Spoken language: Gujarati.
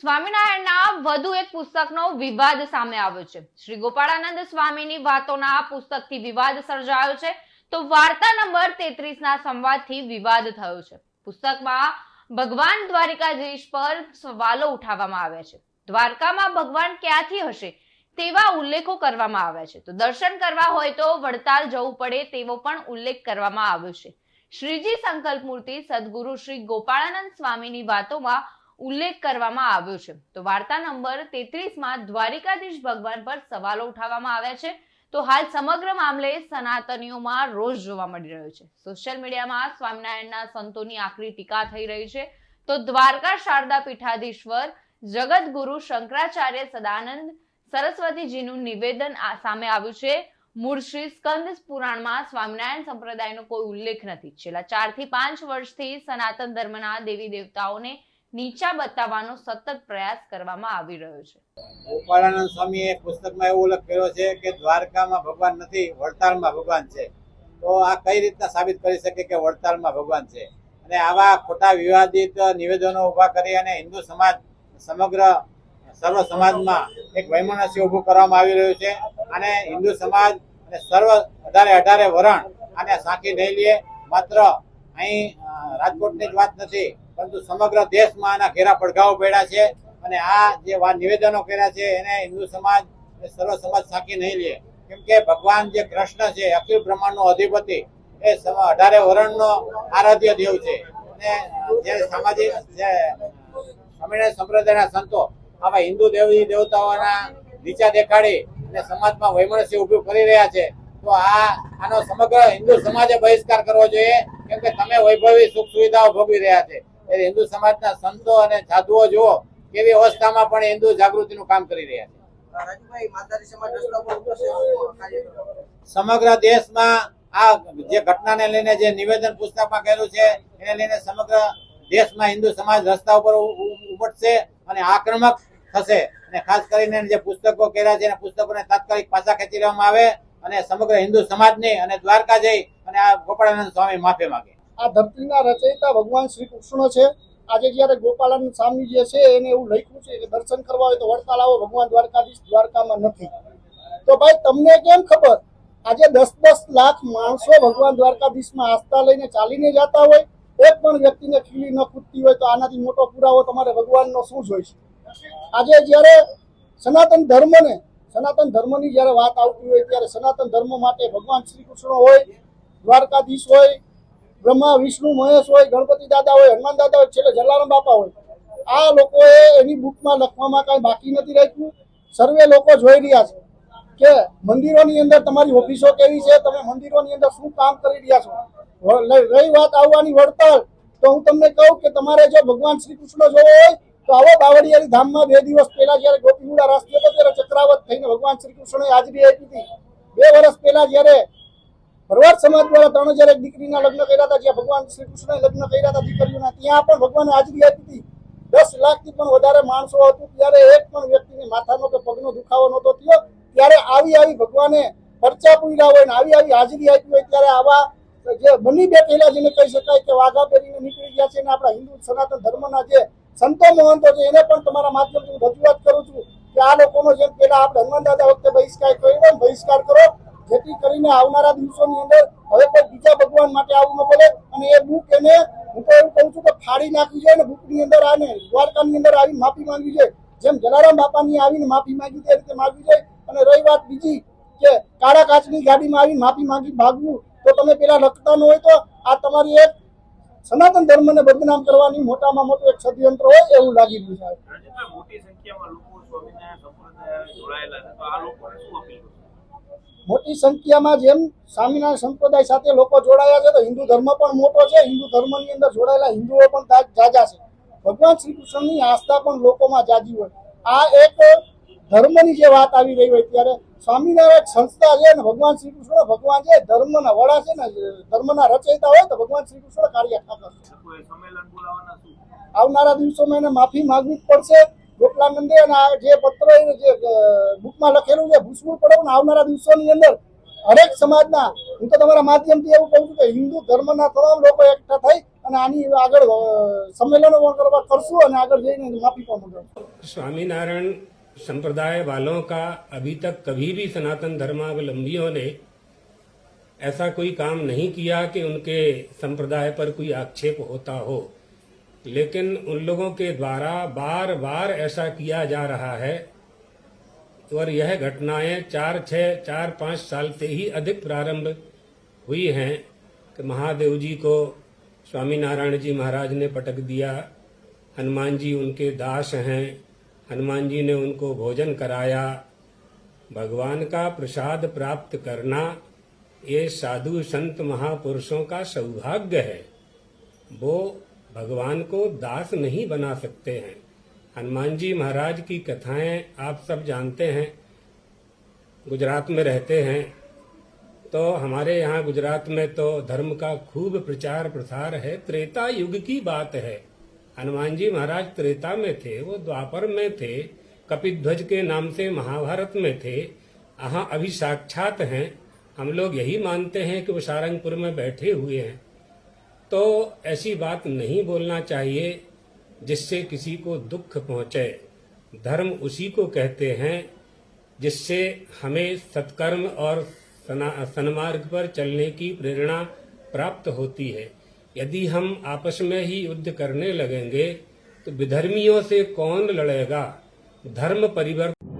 સ્વામિનારાયણના વધુ એક પુસ્તકનો વિવાદ સામે આવ્યો છે. શ્રી ગોપાળાનંદ સ્વામીની વાતોના આ પુસ્તકથી વિવાદ સર્જાયો છે. તો વાર્તા નંબર તેત્રીસ ના સંવાદથી વિવાદ થયો છે. પુસ્તકમાં ભગવાન દ્વારિકાધીશ પર સવાલો ઉઠાવવામાં આવ્યા છે. દ્વારકામાં ભગવાન ક્યાંથી હશે તેવા ઉલ્લેખો કરવામાં આવ્યા છે. તો દર્શન કરવા હોય તો વડતાલ જવું પડે તેવો પણ ઉલ્લેખ કરવામાં આવ્યો છે. શ્રીજી સંકલ્પ મૂર્તિ સદગુરુ શ્રી ગોપાળાનંદ સ્વામીની વાતોમાં ઉલ્લેખ કરવામાં આવ્યો છે. તો વાર્તા નંબર તેત્રીસમાં દ્વારિકાધીશ ભગવાન પર સવાલો ઉઠાવવામાં આવ્યા છે. તો હાલ સમગ્ર મામલે સનાતનીઓમાં રોષ જોવા મળી રહ્યો છે. સોશિયલ મીડિયામાં સ્વામિનારાયણના સંતોની આકરી ટીકા થઈ રહી છે. તો દ્વારકા શારદા પીઠાધીશ્વર જગતગુરુ શંકરાચાર્ય સદાનંદ, સરસ્વતીજીનું નિવેદન સામે આવ્યું છે. મૂળ શ્રી સ્કંદ પુરાણમાં સ્વામિનારાયણ સંપ્રદાયનો કોઈ ઉલ્લેખ નથી. છેલ્લા ચારથી પાંચ વર્ષથી સનાતન ધર્મના દેવી દેવતાઓને નીચા બતાવવાનો સતત પ્રયાસ કરવામાં આવી રહ્યો છે. ગોપાળાનંદ સ્વામીએ પુસ્તકમાં એવો ઉલ્લેખ કર્યો છે કે દ્વારકામાં ભગવાન નથી, વડતાલમાં ભગવાન છે. તો આ કઈ રીતના સાબિત કરી શકે કે વડતાલમાં ભગવાન છે? અને આવા ખોટા વિવાદિત નિવેદનો ઊભા કરી અને હિન્દુ સમાજ સમગ્ર સર્વ સમાજમાં એક વૈમનસ્ય ઊભું કરવામાં આવી રહ્યું છે અને હિન્દુ સમાજ અને સર્વ અઢારે અઢારે વરણ આને સાંકી નહીં લે. માત્ર અહીં રાજકોટની જ વાત નથી પરંતુ સમગ્ર દેશમાં આના ઘેરા પડઘાઓ પડ્યા છે અને આ જે નિવેદનો કર્યા છે એને હિન્દુ સમાજ સર્વ સમાજ સાકી નહીં લે. કેમ કે ભગવાન જે કૃષ્ણ છે, અખિલ બ્રહ્માંડનો અધિપતિ, એ અઢારે વરણનો આરાધ્ય દેવ છે. અને જે સામાજિક જે સંપ્રદાયના સંતો આવા હિન્દુ દેવી દેવતાઓના નીચા દેખાડી અને સમાજમાં વૈમનસ્ય ઊભું કરી રહ્યા છે, તો આ, આનો સમગ્ર હિન્દુ સમાજે બહિષ્કાર કરવો જોઈએ. કેમ કે તમે વૈભવી સુખ સુવિધાઓ ભોગવી રહ્યા છે. હિન્દુ સમાજના સંતો અને સાધુઓ જુઓ કેવી અવસ્થામાં પણ હિન્દુ જાગૃતિનું કામ કરી રહ્યા છે. સમગ્ર દેશમાં આ જે ઘટનાને લઈને જે નિવેદન પુસ્તકમાં કહેલું છે એને લઈને સમગ્ર દેશમાં હિન્દુ સમાજ રસ્તા ઉપર ઉ- ઉ- અને આક્રમક થશે. અને ખાસ કરીને જે પુસ્તકો કર્યા છે પુસ્તકોને તાત્કાલિક પાછા ખેંચી લેવામાં આવે અને સમગ્ર હિન્દુ સમાજની અને દ્વારકા જઈ અને આ ગોપાળાનંદ સ્વામી માફી માંગે. આ ધરતીના રચયિતા ભગવાન શ્રી કૃષ્ણ છે. આજે જ્યારે ગોપાલન સ્વામી જે છે એને એવું લખ્યું છે કે દર્શન કરવા હોય તો વડતાલ આવો ભગવાન દ્વારકાધીશ દ્વારકામાં નથી. તો ભાઈ તમને કેમ ખબર? આજે દસ દસ લાખ માણસો ભગવાન દ્વારકાધીશમાં આસ્થા લઈને ચાલીને જતા હોય. એક પણ વ્યક્તિને ખીલી ન ખૂટતી હોય તો આનાથી મોટો પુરાવો તમારે ભગવાનનો શું જોઈશે? આજે જ્યારે સનાતન ધર્મને, સનાતન ધર્મની જ્યારે વાત આવતી હોય ત્યારે સનાતન ધર્મ માટે ભગવાન શ્રી કૃષ્ણ હોય, દ્વારકાધીશ હોય બ્રહ્મા, વિષ્ણુ, મહેશ હોય, ગણપતિ દાદા હોય, હનુમાન દાદા હોય, છેલ્લે જલારામ બાપા હોય. આ લોકોએ એની બુકમાં લખવામાં કાંઈ બાકી નથી રાખ્યું. સર્વે લોકો જોઈ રહ્યા છે કે મંદિરોની અંદર તમારી ઓફિસો કેવી છે, તમે મંદિરોની અંદર શું કામ કરી રહ્યા છો? રહી વાત આવવાની વડતાલ. તો હું તમને કહું કે તમારે જો ભગવાન શ્રી કૃષ્ણ જોવો હોય, તો આવો બાવળિયારી ધામમાં બે દિવસ પહેલા જ્યારે ગોપીગુડા રાષ્ટ્રીય હતો ત્યારે ચક્રાવત થઈને ભગવાન શ્રી કૃષ્ણએ હાજરી આપી હતી, બે વર્ષ પહેલા જ્યારે ભરવાડ સમાજ દ્વારા ત્રણ હજાર એક દીકરીના લગ્ન કર્યા હતા, જ્યાં ભગવાન શ્રી કૃષ્ણએ લગ્ન કર્યા હતા દીકરીઓના. ત્યાં પણ ભગવાને હાજરી આપી. હતી દસ લાખથી પણ વધારે માણસો હતું. ત્યારે એક પણ વ્યક્તિને માથાનો કે પગનો દુખાવો નહોતો થયો. ત્યારે આવી આવી ભગવાને પરચા પૂર્યા હોય ને આવી આવી હાજરી આપી હોય ત્યારે આવા જે બની બેઠેલા જેને કહી શકાય કે વાઘા પહેરીને નીકળી ગયા છે ને આપણા હિન્દુ સનાતન ધર્મના જે સંતો મહંતો છે, એને પણ તમારા માધ્યમથી હું રજૂઆત કરું છું કે આ લોકોનો જેમ પેલા આપણે હનુમાન દાદા વખતે બહિષ્કાર કર્યો બહિષ્કાર કરો. જેથી કરીને આવનારા દિવસોની અંદર હવે કોઈ બીજા ભગવાન માટે આવવું ન પડે અને એ બુક એને, હું તો એવું કહું છું કે ફાડી નાખવી જોઈએ ને બુકની અંદર આને, દ્વારકાની અંદર આવી માફી માંગવી જોઈએ. જેમ જલારામ બાપાની આવીને માફી માંગી તે રીતે માંગવી જોઈએ. અને રહી વાત બીજી કે કાળા કાચની ગાડીમાં આવી માફી માંગી ભાગવું, તો તમે પેલા લખતા ન હોય તો આ તમારી એક સનાતન ધર્મને બદનામ કરવાની મોટામાં મોટું એક ષડયંત્ર હોય એવું લાગી રહ્યું છે. મોટી સંખ્યામાં લોકો સ્વામીને સંપ્રદાય જોડાયેલા છે. તો આ લોકોને શું અપીલ? મોટી સંખ્યામાં જેમ સ્વામિનારાયણ સંપ્રદાય સાથે લોકો જોડાયા છે તો હિન્દુ ધર્મ પણ મોટો છે. હિન્દુ ધર્મની અંદર જોડાયેલા હિન્દુઓ પણ જાજા છે. ભગવાન શ્રી કૃષ્ણની આસ્થા પણ લોકોમાં જાજી હોય. આ એક ધર્મની જે વાત આવી રહી હોય ત્યારે સ્વામિનારાયણ સંસ્થા છે ને ભગવાન શ્રી કૃષ્ણ ભગવાન છે ધર્મના વડા છે ને ધર્મના રચયિતા હોય તો ભગવાન શ્રી કૃષ્ણ કાર્ય ઠાકર છે લોકોએ સંમેલન બોલાવવાના શું? આવનારા દિવસોમાં એને માફી માંગવી પડશે. ગોપલાનંદે અને આ જે પત્ર એને જે અ, બુકમાં લખેલું છે ભૂસવું પડે ને આવનારા દિવસોની અંદર હરેક સમાજના હું તો તમારા માધ્યમથી એવું કહું છું કે હિન્દુ ધર્મના તમામ લોકો એકઠા થઈ અને અને આની આગળ અ, સંમેલનો પણ કરવા કરશું અને આગળ જઈને માફી પણ મંગાવશું स्वामीनारायण संप्रदाय वालों का अभी तक कभी भी सनातन धर्मावलंबियों ने ऐसा कोई काम नहीं किया कि उनके संप्रदाय पर कोई आक्षेप होता हो लेकिन उन लोगों के द्वारा बार बार ऐसा किया जा रहा है। और यह घटनाएँ चार छः चार, पाँच साल से ही अधिक प्रारंभ हुई हैं कि महादेव जी को स्वामीनारायण जी महाराज ने पटक दिया। हनुमान जी उनके दास हैं। हनुमान जी ने उनको भोजन कराया। भगवान का प्रसाद प्राप्त करना ये साधु संत महापुरुषों का सौभाग्य है। वो भगवान को दास नहीं बना सकते हैं। हनुमान जी महाराज की कथाएँ आप सब जानते हैं, गुजरात में रहते हैं। तो हमारे यहाँ गुजरात में तो धर्म का खूब प्रचार प्रसार है, त्रेता युग की बात है। हनुमान जी महाराज त्रेता में थे, वो द्वापर में थे, कपिध्वज के नाम से महाभारत में थे। यहाँ अभी साक्षात हैं, हम लोग यही मानते हैं कि वो सारंगपुर में बैठे हुए हैं। तो ऐसी बात नहीं बोलना चाहिए जिससे किसी को दुख पहुँचे। धर्म उसी को कहते हैं जिससे हमें सत्कर्म और सना- सन्मार्ग पर चलने की प्रेरणा प्राप्त होती है। यदि हम आपस में ही युद्ध करने लगेंगे तो विधर्मियों से कौन लड़ेगा? धर्म परिवर्तन